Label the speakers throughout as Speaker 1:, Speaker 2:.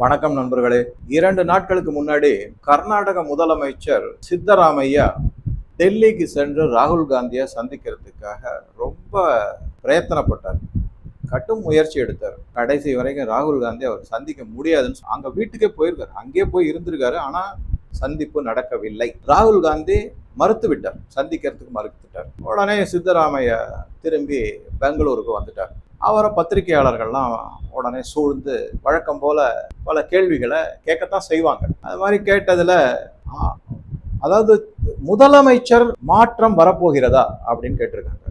Speaker 1: வணக்கம் நண்பர்களே. இரண்டு நாட்களுக்கு முன்னாடி கர்நாடக முதலமைச்சர் சித்தராமையா டெல்லிக்கு சென்று ராகுல் காந்தியை சந்திக்கிறதுக்காக ரொம்ப பிரயத்தனப்பட்டார். கட்டும் முயற்சி எடுத்தார். கடைசி வரைக்கும் ராகுல் காந்தி அவர் சந்திக்க முடியாதுன்னு அங்கே வீட்டுக்கே போயிருக்காரு. அங்கேயே போய் இருந்திருக்காரு. ஆனால் சந்திப்பு நடக்கவில்லை. ராகுல் காந்தி மறுத்து விட்டார். சந்திக்கிறதுக்கு மறுத்துட்டார். உடனே சித்தராமையா திரும்பி பெங்களூருக்கு வந்துட்டார். அவரை பத்திரிகையாளர்கள்லாம் உடனே சூழ்ந்து வழக்கம் போல பல கேள்விகளை கேட்கத்தான் செய்வாங்க. அது மாதிரி கேட்டதில் அதாவது முதலமைச்சர் மாற்றம் வரப்போகிறதா? அப்படின்னு கேட்டிருக்காங்க.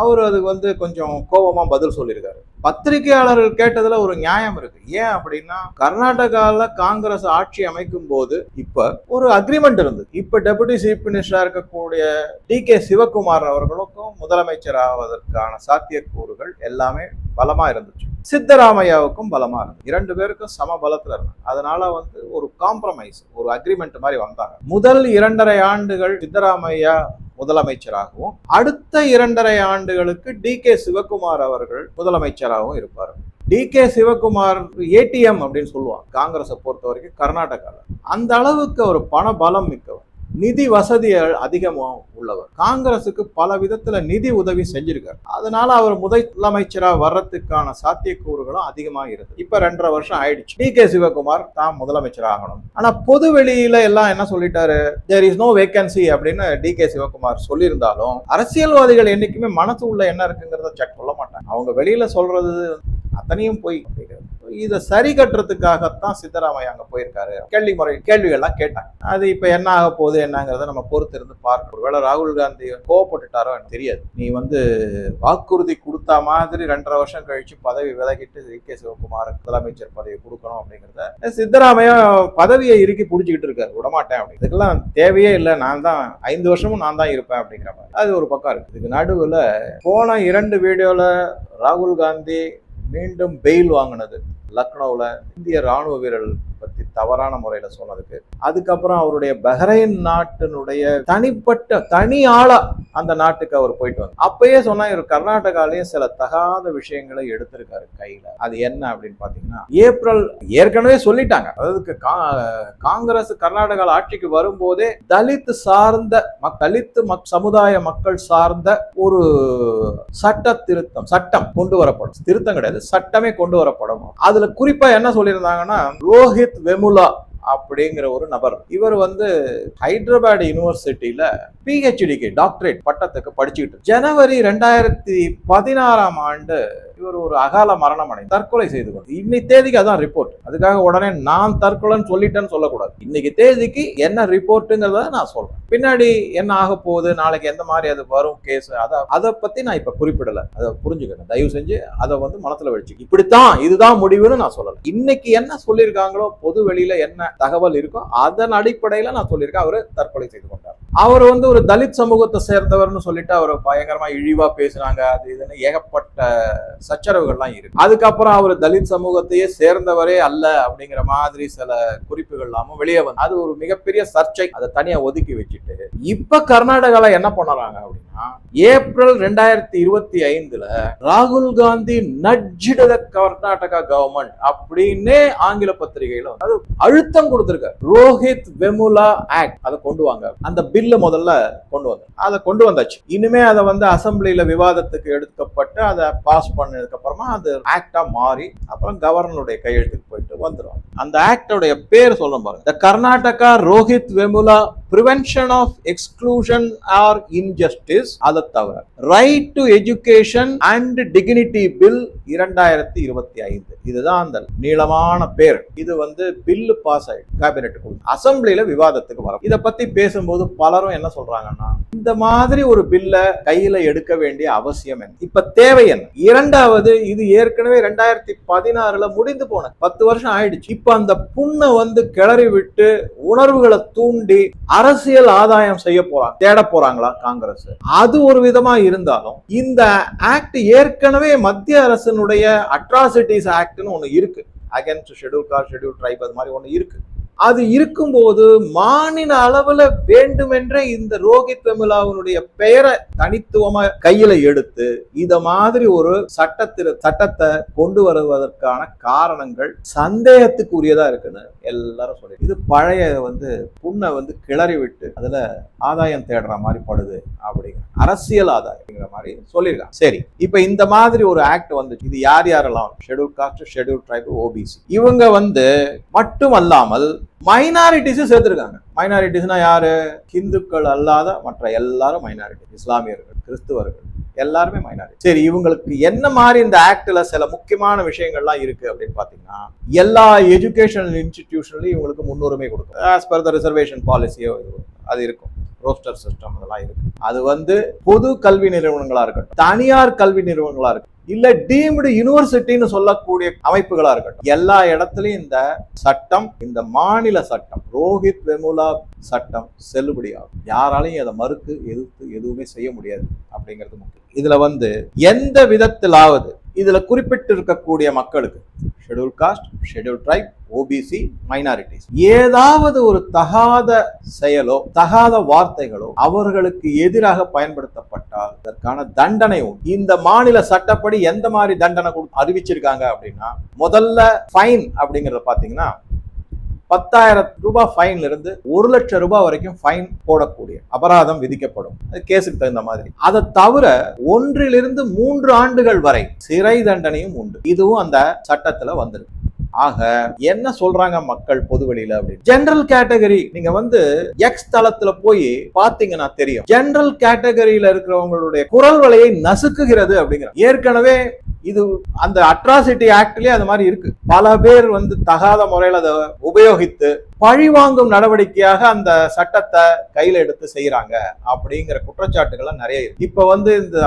Speaker 1: அவர் அதுக்கு வந்து கொஞ்சம் கோபமாக பதில் சொல்லியிருக்காரு. பத்திரிகையாளர்கள் கேட்டதுல ஒரு நியாயம் இருக்கு. ஏன் அப்படின்னா கர்நாடகாவில் காங்கிரஸ் ஆட்சி அமைக்கும் போது இப்ப ஒரு அக்ரிமெண்ட் இருந்தது. இப்ப டெபுட்டி சீஃப் மினிஸ்டரா இருக்கக்கூடிய டி கே சிவகுமார் அவர்களுக்கும் முதலமைச்சர் ஆவதற்கான சாத்தியக்கூறுகள் எல்லாமே பலமா இருந்துச்சு. சித்தராமையாவுக்கும் பலமா இருந்தது இரண்டு பேருக்கும் சம பலத்துல இருந்தாங்க. அதனால வந்து ஒரு காம்ப்ரமைஸ் ஒரு அக்ரிமெண்ட் மாதிரி வந்தாங்க. முதல் இரண்டரை ஆண்டுகள் சித்தராமையா முதலமைச்சராகவும் அடுத்த இரண்டரை ஆண்டுகளுக்கு டி கே சிவகுமார் அவர்கள் முதலமைச்சராகவும் இருப்பார். டி கே சிவகுமார் ஏடிஎம் அப்படின்னு சொல்லுவாங்க காங்கிரஸை பொறுத்த வரைக்கும் கர்நாடகாவில் அந்த அளவுக்கு ஒரு பண பலம் மிக்கவர். நிதி வசதி அதிகமாக உள்ளவர். காங்கிரஸுக்கு பல விதத்துல நிதி உதவி செஞ்சிருக்காரு. அதனால அவர் முதலமைச்சரா வர்றதுக்கான சாத்தியக்கூறுகளும் அதிகமாக இருக்கு. இப்ப ரெண்டரை வருஷம் ஆயிடுச்சு. டி கே சிவகுமார் தான் முதலமைச்சர் ஆகணும். ஆனா பொது வெளியில எல்லாம் என்ன சொல்லிட்டாரு? தேர் இஸ் நோ வேகன்சி அப்படின்னு டி கே சிவகுமார் சொல்லியிருந்தாலும் அரசியல்வாதிகள் என்னைக்குமே மனசு உள்ள என்ன இருக்குங்கிறத செக் சொல்ல மாட்டாங்க. அவங்க வெளியில சொல்றது அத்தனையும் போய் இதை சரி கட்டுறதுக்காகத்தான் சித்தராமையா அங்கே போயிருக்காரு. கேள்வி முறை கேள்விகள்லாம் கேட்டாங்க. அது இப்போ என்ன ஆக போகுது என்னங்கிறத நம்ம பொறுத்திருந்து பார்க்கணும். ஒருவேளை ராகுல் காந்தி கோவப்பட்டுட்டாரோ எனக்கு தெரியாது. நீ வந்து வாக்குறுதி கொடுத்தா மாதிரி ரெண்டரை வருஷம் கழிச்சு பதவி விலகிட்டு வி கே சிவகுமார் முதலமைச்சர் பதவி கொடுக்கணும் அப்படிங்கிறத சித்தராமையா பதவியை இறுக்கி பிடிச்சிக்கிட்டு இருக்காரு. விடமாட்டேன் அப்படி இதுக்கெல்லாம் தேவையே இல்லை. நான் தான் ஐந்து வருஷமும் நான் தான் இருப்பேன் அப்படிங்கிற மாதிரி. அது ஒரு பக்கம் இருக்கு. இதுக்கு நடுவில் போன இரண்டு வீடியோவில் ராகுல் காந்தி மீண்டும் பெயில் வாங்கினது. லக்னோவில் இந்திய ராணுவ வீரர்கள் பத்தி தவறான முறையில சொன்னதுக்கு. அதுக்கப்புறம் அவருடைய பஹ்ரைன் நாட்டினுடைய தனிப்பட்ட தனி ஆளா அந்த நாட்டுக்கு அவர் போயிட்டு வந்தார். அப்பயே சொன்னா இவர் கர்நாடகாலையும் சில தகாத விஷயங்களை எடுத்திருக்காரு கையில. அது என்ன அப்படின்னு பாத்தீங்கன்னா ஏப்ரல் ஏற்கனவே சொல்லிட்டாங்க. அதாவது கா- காங்கிரஸ் கர்நாடகால ஆட்சிக்கு வரும்போதே தலித் சார்ந்த தலித் மக் சமுதாய மக்கள் சார்ந்த ஒரு சட்ட திருத்தம் சட்டம் கொண்டு வரப்படும். திருத்தம் கிடையாது சட்டமே கொண்டு வரப்படும். அதுல குறிப்பா என்ன சொல்லியிருந்தாங்கன்னா ரோஹித் வெமுலா அப்படிங்கிற ஒரு நபர். இவர் வந்து ஹைதராபாத் யூனிவர்சிட்டியில பிஹெச்டிக்கு டாக்டரேட் பட்டத்துக்கு படிச்சுக்கிட்டு ஜனவரி ரெண்டாயிரத்தி பதினாறாம் ஆண்டு இவர் ஒரு அகால மரணம் அடைந்து தற்கொலை செய்து கொண்டு இன்னைக்கு தேதிக்கு அதான் ரிப்போர்ட் அதுக்காக உடனே நான் தற்கொலைன்னு சொல்லிட்டேன்னு சொல்லக்கூடாது. இன்னைக்கு தேதிக்கு என்ன ரிப்போர்ட்டுங்கிறத நான் சொல்றேன். பின்னாடி என்ன ஆக போகுது? நாளைக்கு எந்த மாதிரி அது வரும் கேஸ் அதை அதை பத்தி நான் இப்ப குறிப்பிடல. அதை புரிஞ்சுக்கணும். தயவு செஞ்சு அதை வந்து மனசுல வச்சு இப்படித்தான் இதுதான் முடிவுன்னு நான் சொல்லலை. இன்னைக்கு என்ன சொல்லியிருக்காங்களோ பொது வெளியில என்ன தகவல் இருக்கோ அதன் அடிப்படையில நான் சொல்லியிருக்கேன். அவரு தற்கொலை செய்து கொண்டார். அவர் வந்து ஒரு தலித் சமூகத்தை சேர்ந்தவர்னு சொல்லிட்டு அவர் பயங்கரமா இழிவா பேசுனாங்க அது இதுன்னு ஏகப்பட்ட சச்சரவுகள்லாம் இருக்கு. அதுக்கப்புறம் அவர் தலித் சமூகத்தையே சேர்ந்தவரே அல்ல அப்படிங்கிற மாதிரி சில குறிப்புகள் வெளியே வந்து அது ஒரு மிகப்பெரிய சர்ச்சை. அதை தனியா ஒதுக்கி வச்சுட்டு இப்ப கர்நாடகால என்ன பண்ணுறாங்க அப்படின்னு ஏப்ரல் ரெண்டாயிரத்தி இருபத்தி ஐந்துல ராகுல் காந்தி நட்ஜிட கர்நாடகா கவர்மெண்ட் அப்படின்னு ஆங்கில பத்திரிகையில அது அழுத்தம் கொடுத்திருக்காரு. ரோஹித் வெமுலா ஆக்ட் அதை கொண்டு வாங்க. அந்த பில்ல முதல்ல கொண்டு வந்தார். அதை கொண்டு வந்தாச்சு. இனிமே அதை வந்து அசம்பிளியில விவாதத்துக்கு எடுக்கப்பட்டு அதை பாஸ் பண்ணதுக்கு அப்புறமா அது ஆக்டா மாறி அப்புறம் கவர்னருடைய கையெழுத்துக்கு போயிட்டு வந்துடும் அந்த ஆக்டோடைய பேர் சொல்ல பாருங்க. The Karnataka Rohith Vemula prevention of exclusion or injustice அதை தவிர right to education and dignity bill இரண்டாயிரத்தி இருபத்தி ஐந்து. இதுதான் அந்த நீளமான பேர். இது வந்து பில்லு பாஸ் ஆயிடுச்சு. கேபினெட்டுக்கு அசம்பிளியில விவாதத்துக்கு வரும். இதை பத்தி பேசும்போது பலரும் என்ன சொல்றாங்கன்னா இந்த மாதிரி ஒரு பில்ல கையில எடுக்க வேண்டிய அவசியம் என்ன? இப்ப தேவை என்ன? இரண்டாவது இது ஏற்கனவே ரெண்டாயிரத்தி பதினாறுல முடிந்து போன பத்து வருஷம் ஆயிடுச்சு. இப்ப அந்த புண்ணை வந்து கிளறி விட்டு உணர்வுகளை தூண்டி அரசியல் ஆதாயம் செய்ய போறாங்க தேட போறாங்களா காங்கிரஸ்? அது ஒரு விதமா இருந்தாலும் இந்த ஆக்ட் ஏற்கனவே மத்திய அரசினுடைய அட்ராசிட்டிஸ் ஆக்ட்னு ஒன்று இருக்கு. Against schedule caste schedule tribe அது மாதிரி ஒன்று இருக்கு. அது இருக்கும்போது மாநில அளவுல வேண்டுமென்றே இந்த ரோஹித் வெமுலாவினுடைய பெயரை தனித்துவமா கையில எடுத்து இத மாதிரி ஒரு சட்டத்தில சட்டத்தை கொண்டு வருவதற்கான காரணங்கள் சந்தேகத்துக்குரியதா இருக்குன்னு எல்லாரும் சொல்லி இது பழைய வந்து புண்ணை வந்து கிளறி விட்டு அதுல ஆதாயம் தேடுற மாதிரி படுது அப்படிங்கிற அரசியல் ஆதாயம்ங்கிற மாதிரி சொல்லியிருக்காங்க. சரி இப்ப இந்த மாதிரி ஒரு ஆக்ட் வந்து இது யார் யாரெல்லாம்? Schedule caste schedule tribe OBC இவங்க வந்து மட்டுமல்லாமல் மைனாரிட்டிஸும் சேர்த்துருக்காங்க. மைனாரிட்டிஸ்னா யாரு? ஹிந்துக்கள் அல்லாத மற்ற எல்லாரும் மைனாரிட்டி இஸ்லாமியர்கள் கிறிஸ்துவர்கள். எல்லாருமே மைனாரிட்டி சரி இவங்களுக்கு என்ன மாதிரி இந்த ஆக்டில் சில முக்கியமான விஷயங்கள்லாம் இருக்கு அப்படின்னு பார்த்தீங்கன்னா எல்லா எஜுகேஷனல் இன்ஸ்டிடியூஷன்லையும் இவங்களுக்கு முன்னுரிமை கொடுக்கும். ஆஸ் பர் த ரிசர்வேஷன் பாலிசியோ அது இருக்கும். ரோஸ்டர் சிஸ்டம் இதெல்லாம் இருக்கு. அது வந்து பொது கல்வி நிறுவனங்களா இருக்கட்டும் தனியார் கல்வி நிறுவனங்களா இருக்கட்டும் இல்ல டீம்டு யூனிவர்சிட்டின்னு சொல்லக்கூடிய அமைப்புகளா இருக்கட்டும் எல்லா இடத்துலயும் இந்த சட்டம் இந்த மாநில சட்டம் ரோஹித் வெமுலா சட்டம் செல்லுபடியாகும். யாராலையும் அதை மறுத்து எதிர்த்து எதுவுமே செய்ய முடியாது அப்படிங்கிறது முக்கியம். இதுல வந்து எந்த விதத்திலாவது இதுல குறிப்பிட்டு இருக்கக்கூடிய மக்களுக்கு schedule caste schedule tribe OBC minorities ஏதாவது ஒரு தகாத செயலோ தகாத வார்த்தைகளோ அவர்களுக்கு எதிராக பயன்படுத்தப்பட்டால் அதற்கான தண்டனை இந்த மாநில சட்டப்படி எந்த மாதிரி தண்டனை கொடு- அறிவிச்சிருக்காங்க அப்படின்னா முதல்ல ஃபைன் அப்படிங்கறத பாத்தீங்கன்னா பத்தாயிரம் ரூபாய் ஃபைன்ல இருந்து ஒரு லட்சம் ரூபாய் வரைக்கும் ஃபைன் போடக்கூடிய அபராதம் விதிக்கப்படும். அது கேஸுக்கு தகுந்த மாதிரி. அதை தவிர ஒன்றிலிருந்து மூன்று ஆண்டுகள் வரை சிறை தண்டனையும் உண்டு. இதுவும் அந்த சட்டத்துல வந்திருக்கு. ஆக என்ன சொல்றாங்க மக்கள் பொதுவெளியில அப்படின்னு? ஜெனரல் கேட்டகரி நீங்க வந்து எக்ஸ் தளத்துல போய் பாத்தீங்கன்னா தெரியும். ஜெனரல் கேட்டகரியில இருக்கிறவங்களுடைய குரல் வலையை நசுக்குகிறது அப்படிங்கிற ஏற்கனவே இது அந்த அட்ராசிட்டி ஆக்ட்லயே அது மாதிரி இருக்கு. பல பேர் வந்து தகாத முறையில் அதை உபயோகித்து பழிவாங்கும் நடவடிக்கையாக அந்த சட்டத்தை கையில எடுத்து செய்யறாங்க அப்படிங்கிற குற்றச்சாட்டுகள்லாம் நிறைய இருக்கு. இப்ப வந்து இந்த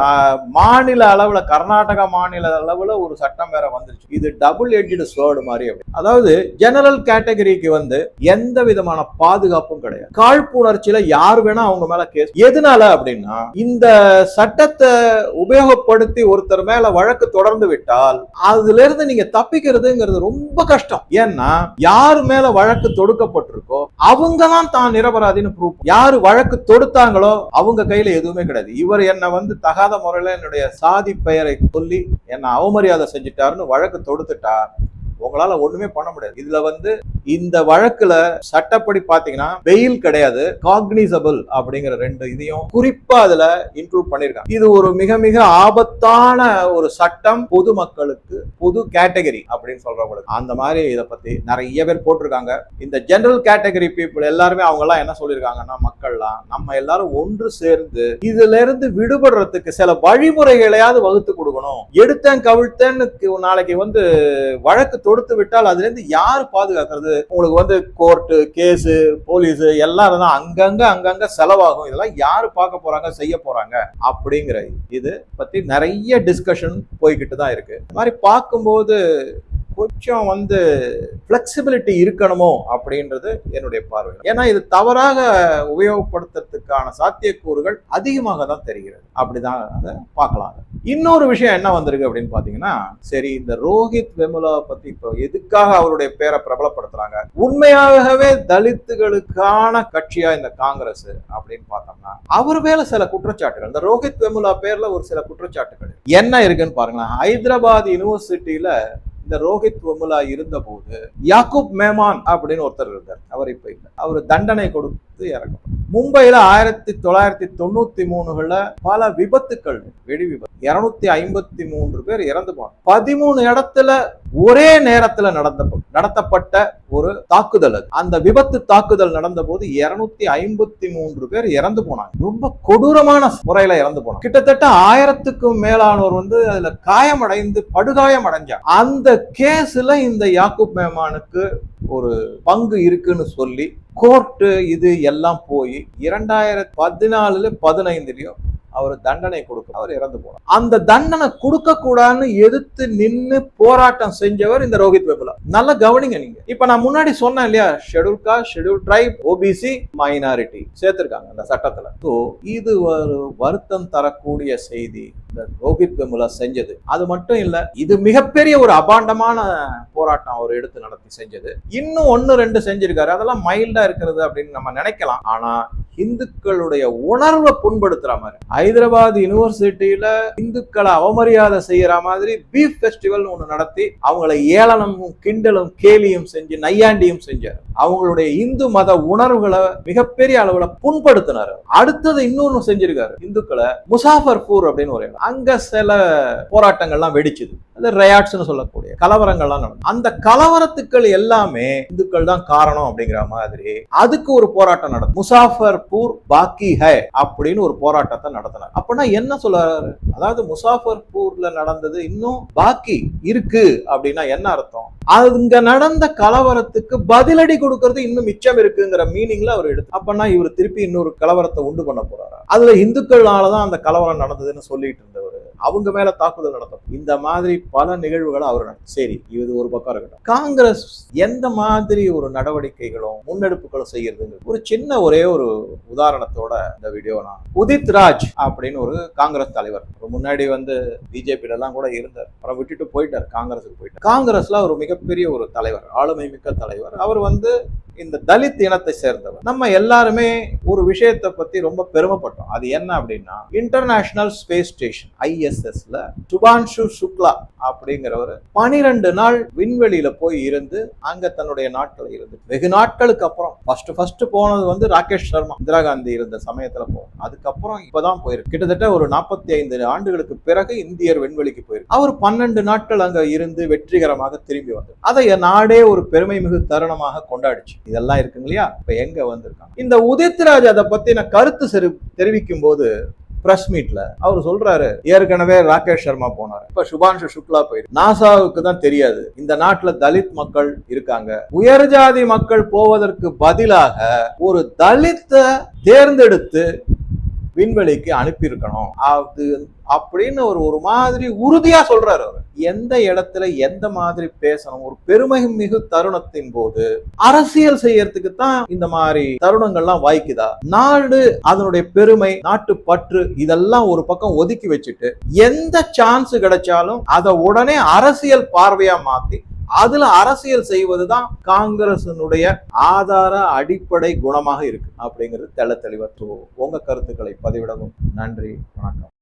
Speaker 1: மாநில அளவுல கர்நாடகா மாநில அளவுல ஒரு சட்டம் வேற வந்துருச்சு. இது டபுள் எட்ஜடு ஸ்வேர்டு மாதிரி அதாவது ஜெனரல் கேட்டகரிக்கு வந்து எந்த விதமான பாதுகாப்பும் கிடையாது. காழ்ப்புணர்ச்சியில யார் வேணா அவங்க மேல கேஸ் எதனால அப்படின்னா இந்த சட்டத்தை உபயோகப்படுத்தி ஒருத்தர் மேல வழக்கு தொடர்ந்து விட்டால் அதுல இருந்து நீங்க தப்பிக்கிறதுங்கிறது ரொம்ப கஷ்டம். ஏன்னா யார் மேல வழக்கு தொடுக்க கொடுக்கப்பட்டிருக்கோ அவங்க தான் தான் நிரபராதின்னு ப்ரூவ் யாரு வழக்கு தொடுத்தாங்களோ அவங்க கையில எதுவுமே கிடையாது. இவர் என்ன வந்து தகாத முறையில என்னுடைய சாதி பெயரை சொல்லி என்னை அவமரியாதை செஞ்சுட்டாருன்னு வழக்கு தொடுத்துட்டா உங்களால ஒண்ணுமே பண்ண முடியாது. இதுல வந்து இந்த வழக்குல சட்டப்படி பாத்தீங்கன்னா பெயில் கிடையாது காக்னிசபிள் அப்படிங்கிற ரெண்டு இதையும் குறிப்பா அதுல இன்க்ளூட் பண்ணிருக்காங்க. இது ஒரு மிக மிக ஆபத்தான ஒரு சட்டம் பொதுமக்களுக்கு பொது கேட்டகரி அப்படின்னு சொல்றவங்களுக்கு. அந்த மாதிரி இதை பத்தி நிறைய பேர் போட்டிருக்காங்க. இந்த ஜெனரல் கேட்டகரி பீப்புள் எல்லாருமே அவங்க எல்லாம் என்ன சொல்லியிருக்காங்கன்னா மக்கள்லாம் நம்ம எல்லாரும் ஒன்று சேர்ந்து இதுல இருந்து விடுபடுறதுக்கு சில வழிமுறைகளையாவது வகுத்து கொடுக்கணும். எடுத்தேன் கவிழ்த்தேன்னு நாளைக்கு வந்து வழக்கு தொடுத்து விட்டால் அதுல இருந்து யார் பாதுகாக்கிறது? உங்களுக்கு வந்து கோர்ட்டு கேஸு போலீஸு எல்லாம் தான் அங்கங்கே அங்கங்கே செலவாகும். இதெல்லாம் யார் பார்க்க போகிறாங்க செய்ய போறாங்க அப்படிங்கிற இது பற்றி நிறைய டிஸ்கஷன் போய்கிட்டு தான் இருக்குது இந்த மாதிரி பார்க்கும்போது கொஞ்சம் வந்து ஃப்ளெக்சிபிலிட்டி இருக்கணுமோ அப்படின்றது என்னுடைய பார்வை. ஏன்னா இது தவறாக உபயோகப்படுத்துறதுக்கான சாத்தியக்கூறுகள் அதிகமாக தான் தெரிகிறது. அப்படிதான் அதை பார்க்கலாம் இன்னொரு விஷயம் என்ன வந்திருக்கு அப்படின்னு பார்த்தீங்கன்னா சரி இந்த ரோஹித் வெமுலாவை பத்தி இப்போ எதுக்காக அவருடைய பேரை பிரபலப்படுத்துறாங்க? உண்மையாகவே தலித்துகளுக்கான கட்சியா இந்த காங்கிரஸ் அப்படின்னு பார்த்தோம்னா அவர் மேல சில குற்றச்சாட்டுகள் இந்த ரோஹித் வெமுலா பேர்ல ஒரு சில குற்றச்சாட்டுகள் என்ன இருக்குன்னு பாருங்களேன். ஹைதராபாத் யூனிவர்சிட்டியில இந்த ரோஹித் வெமுலா இருந்தபோது யாக்கூப் மேமான் அப்படின்னு ஒருத்தர் இருந்தார். அவர் இப்ப இல்லை. அவர் தண்டனை கொடுத்து இறக்கப்பட்டார். மும்பையில ஆயிரத்தி தொள்ளாயிரத்தி தொண்ணூத்தி மூணுகள்ல பல விபத்துக்கள் வெடி விபத்து. இருநூத்தி ஐம்பத்தி மூன்று பேர் இறந்து போனாங்க பதிமூணு இடத்துல ஒரே நேரத்துல நடந்த நடத்தப்பட்ட ஒரு தாக்குதல் அது. அந்த விபத்து தாக்குதல் நடந்த போது இருநூத்தி ஐம்பத்தி மூன்று பேர் இறந்து போனாங்க. ரொம்ப கொடூரமான முறையில இறந்து போனாங்க. கிட்டத்தட்ட ஆயிரத்துக்கும் மேலானோர் வந்து அதுல காயமடைந்து படுகாயம் அடைஞ்சாங்க அந்த கேஸ்ல இந்த யாக்குப் மேமானுக்கு ஒரு பங்கு இருக்குன்னு சொல்லி கோர்ட்டு இது எல்லாம் போய் இரண்டாயிரத்தி பதினாலுல பதினைந்துலயும் அவர் தண்டனை கொடுக்க அவர் இறந்து போனார். அந்த தண்டனை கொடுக்க கூடாதுன்னு எதிர்த்து நின்று போராட்டம் செஞ்சவர் இந்த ரோஹித் வெபுலா நல்லா கவனிங்க நீங்க. இப்ப நான் முன்னாடி சொன்னேன் இல்லையா schedule caste schedule tribe OBC minority சேர்த்திருக்காங்க அந்த சட்டத்துல. ஸோ இது ஒரு வருத்தம் தரக்கூடிய செய்தி இந்த ரோஹித் வெமுலா செஞ்சது. அது மட்டும் இல்ல இது மிகப்பெரிய ஒரு அபாண்டமான போராட்டம் அவர் எடுத்து நடத்தி செஞ்சது. இன்னும் ஒன்னு ரெண்டு செஞ்சிருக்காரு. அதெல்லாம் மைல்டா இருக்கிறது அப்படின்னு நம்ம நினைக்கலாம். ஆனா இந்துக்களுடைய உணர்வை புண்படுத்துற மாதிரி. ஹைதராபாத் யூனிவர்சிட்டியில இந்துக்களை அவமரியாதை செய்யற மாதிரி பீஃப் ஃபெஸ்டிவல் ஒன்று நடத்தி அவங்களை ஏளனமும் கிண்டலும் கேலியும் செஞ்சு நையாண்டியும் செஞ்சார். அவங்களுடைய இந்து மத உணர்வுகளை மிகப்பெரிய அளவுல புண்படுத்தினார். அடுத்தது இன்னொன்னு செஞ்சிருக்காரு இந்துக்களை முசாஃபர்பூர் அப்படின்னு ஒரு இடம். அங்க சில போராட்டங்கள்லாம் வெடிச்சுது. அது ரயாட்ஸ்னு சொல்லக்கூடிய கலவரங்கள்லாம் நடக்கும் அந்த கலவரத்துக்கள் எல்லாமே இந்துக்கள் தான் காரணம் அப்படிங்கிற மாதிரி அதுக்கு ஒரு போராட்டம் நடக்கும் முசாஃபர் பாக்கி ஹை அப்படின்னு ஒரு போராட்டத்தை நடத்தினார். அப்படின்னா என்ன சொல்றாரு? அதாவது முசாஃபர்பூர்ல நடந்தது இன்னும் பாக்கி இருக்கு அப்படின்னா என்ன அர்த்தம்? அங்க நடந்த கலவரத்துக்கு பதிலடி கொடுக்கறது இன்னும் மிச்சம் இருக்குங்கிற மீனிங்ல அவர் எடுத்து அப்பனா இவர் திருப்பி இன்னொரு கலவரத்தை உண்டு பண்ண போறாரு? அதுல இந்துக்கள்னாலதான் அந்த கலவரம் நடந்ததுன்னு சொல்லிட்டு இருந்தவர். அவங்க மேல தாக்குதல் நடத்தும் இந்த மாதிரி பல நிகழ்வுகளை அவர் சரி இது ஒரு பக்கம் இருக்கட்டும். காங்கிரஸ் எந்த மாதிரி ஒரு நடவடிக்கைகளும் முன்னெடுப்புகளும் செய்யறதுங்க ஒரு சின்ன ஒரே ஒரு உதாரணத்தோட இந்த வீடியோ நான் உதித் ராஜ் அப்படின்னு ஒரு காங்கிரஸ் தலைவர். முன்னாடி வந்து பிஜேபி எல்லாம் கூட இருந்தார். அப்புறம் விட்டுட்டு போயிட்டார் காங்கிரஸுக்கு போயிட்டார். காங்கிரஸ்ல ஒரு மிகப்பெரிய ஒரு தலைவர் ஆளுமை மிக்க தலைவர். அவர் வந்து இந்த தலித் இனத்தை சேர்ந்தவர். நம்ம எல்லாருமே ஒரு விஷயத்தை பத்தி ரொம்ப பெருமைப்பட்டோம். அது என்ன அப்படின்னா இன்டர்நேஷனல் ஸ்பேஸ் ஸ்டேஷன் ஐஎஸ்எஸ்ல சுபான்ஷு சுக்லா அப்படிங்கிறவர் பனிரெண்டு நாள் விண்வெளியில போய் இருந்து அங்க தன்னுடைய நாட்கள் இருந்து வெகு நாட்களுக்கு அப்புறம். ஃபர்ஸ்ட் ஃபர்ஸ்ட் போனது வந்து ராகேஷ் சர்மா இந்திரா காந்தி இருந்த சமயத்துல போனோம் அதுக்கப்புறம் இப்பதான் போயிருக்கு. கிட்டத்தட்ட ஒரு நாற்பத்தி ஐந்து ஆண்டுகளுக்கு பிறகு இந்தியர் விண்வெளிக்கு போயிருக்கு. அவர் பன்னெண்டு நாட்கள் அங்க இருந்து வெற்றிகரமாக திரும்பி வந்தார். அதை நாடே ஒரு பெருமை மிகு தருணமாக கொண்டாடிச்சு. இதெல்லாம் இருக்குங்க இல்லையா? இப்போ எங்க வந்திருக்காங்க? இந்த உதித்ராஜ் அதை பத்தின கருத்து செரு தெரிவிக்கும் போது பிரஸ் மீட்ல அவர் சொல்றாரு ஏற்கனவே ராகேஷ் சர்மா போனார். இப்ப சுபான்ஷு சுக்லா போயிரு நாசாவுக்கு தான் தெரியாது. இந்த நாட்டுல தலித் மக்கள் இருக்காங்க. உயர்ஜாதி மக்கள் போவதற்கு பதிலாக ஒரு தலித்தை தேர்ந்தெடுத்து விண்வெளிக்கு அனுப்பியிருக்கணும். அது அப்படின்னு ஒரு ஒரு மாதிரி உறுதியா சொல்றாரு அவர். எந்த இடத்துல எந்த மாதிரி பேசணும்? ஒரு பெருமை மிகு தருணத்தின் போது அரசியல் செய்யறதுக்கு தான் இந்த மாதிரி தருணங்கள்லாம் வாய்க்குதா? நாடு அதனுடைய பெருமை நாட்டு பற்று இதெல்லாம் ஒரு பக்கம் ஒதுக்கி வச்சுட்டு எந்த சான்ஸ் கிடைச்சாலும் அதை உடனே அரசியல் பார்வையா மாத்தி அதுல அரசியல் செய்வதுதான் காங்கிரசினுடைய ஆதார அடிப்படை குணமாக இருக்கு அப்படிங்கிறது தெள்ள தெளிவற்று உங்க கருத்துக்களை பதிவிடவும். நன்றி வணக்கம்.